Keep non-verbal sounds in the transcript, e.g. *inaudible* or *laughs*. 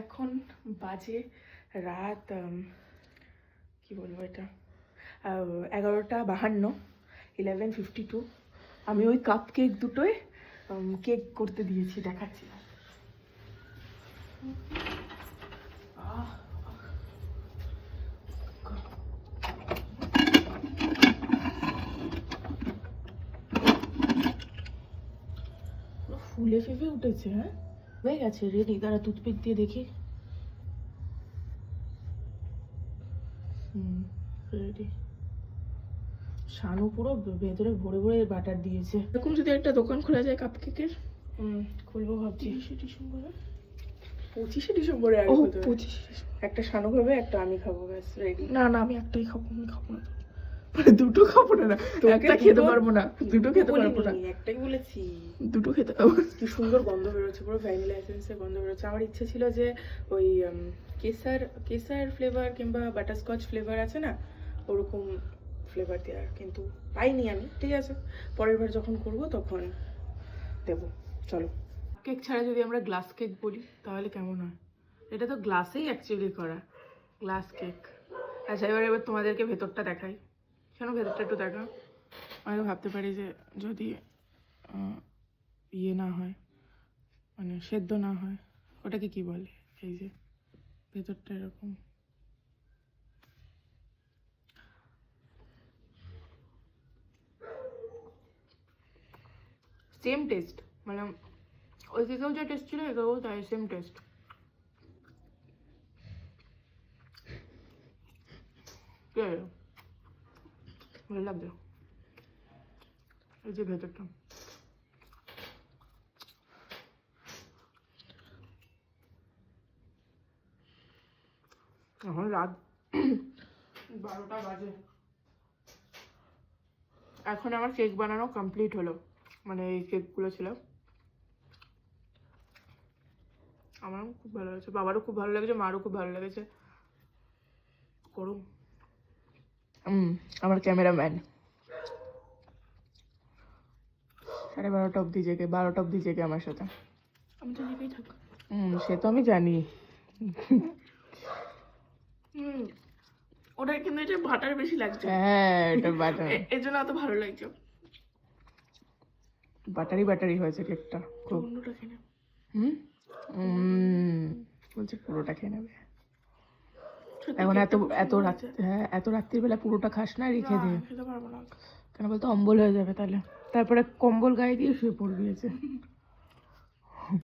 এখন বাজে রাত কি বলব এটা? এগারোটা বাহান্ন ইলেভেন ফিফটি টু আমি ওই কাপ কেক দুটোয় কেক করতে দিয়েছি, দেখাচ্ছি। ফুলে ফেপে উঠেছে হ্যাঁ? হয়ে গেছে রেডি দাঁড়া টুথপিক দিয়ে দেখি। হুম রেডি শানু পুরো ভেতরে ভরে ভরে বাটার দিয়েছে। এরকম যদি একটা দোকান খোলা যায় কাপকেকের হুম খুলবো ভাবছি। পঁচিশে ডিসেম্বরে পঁচিশে ডিসেম্বরে ও হতে একটা শানু খাবে একটা আমি খাব ব্যাস রেডি না না আমি একটাই খাব আমি খাব না দুটো খাব না একটা খেতে পারব না দুটো খেতে পারব না। একটাই বলেছি। দুটো খেতে পারব। কি সুন্দর গন্ধ বেরোচ্ছে পুরো ভ্যানিলা এসেন্সের গন্ধ বেরোচ্ছে। আমার ইচ্ছে ছিল যে ওই কেসার কেসার ফ্লেভার কিংবা বাটারস্কচ ফ্লেভার আছে না ওরকম ফ্লেভার দেওয়ার কিন্তু পাইনি আমি ঠিক আছে। পরের বার যখন করব তখন দেবো। চলো। কেক ছাড়া যদি আমরা গ্লাস কেক বলি তাহলে কেমন হয়? এটা তো গ্লাসেই অ্যাকচুয়ালি করা গ্লাস কেক আচ্ছা এবার এবার তোমাদেরকে ভেতরটা দেখাই। কেন ভেতরটা একটু দেখা? আমি ভাবতে পারি যে যদি ইয়ে না হয় মানে সেদ্ধ না হয় ওটাকে কি বলে? এই যে ভেতরটা এরকম। সেম টেস্ট মানে ওই দিকেও যা টেস্ট ছিল এখানেও তাই সেম টেস্ট ভালো লাগছে এই যে ভেতরটা। এখন রাত বারোটা বাজে। এখন আমার কেক বানানো কমপ্লিট হলো। মানে এই কেকগুলো ছিল। আমারও খুব ভালো লাগছে। বাবারও খুব ভালো লেগেছে, মারও খুব ভালো লেগেছে। করুন। আমার ক্যামেরাম্যান। সাড়ে বারোটা অবধি জেগে বারোটা অবধি জেগে আমার সাথে। আমি তো হুম সে তো আমি জানি। হুম ওটা কিন্তু এটা ভাটার বেশি লাগছে। হ্যাঁ এটা বাটার এর জন্য অত ভালো লাগছে। বাটারি বাটারি হয়েছে কেকটা খুব। অন্যটা খেয়ে নে। হুম? বলছে পুরোটা খেয়ে নেবে। *laughs* এখন এত এত রাত। হ্যাঁ এত রাত্রিবেলা পুরোটা খাস না রেখে দে। খেতে পারব না। কেন বলতো অম্বল হয়ে যাবে তাহলে। তারপরে কম্বল গায়ে দিয়ে শুয়ে পড়বি এসে *laughs*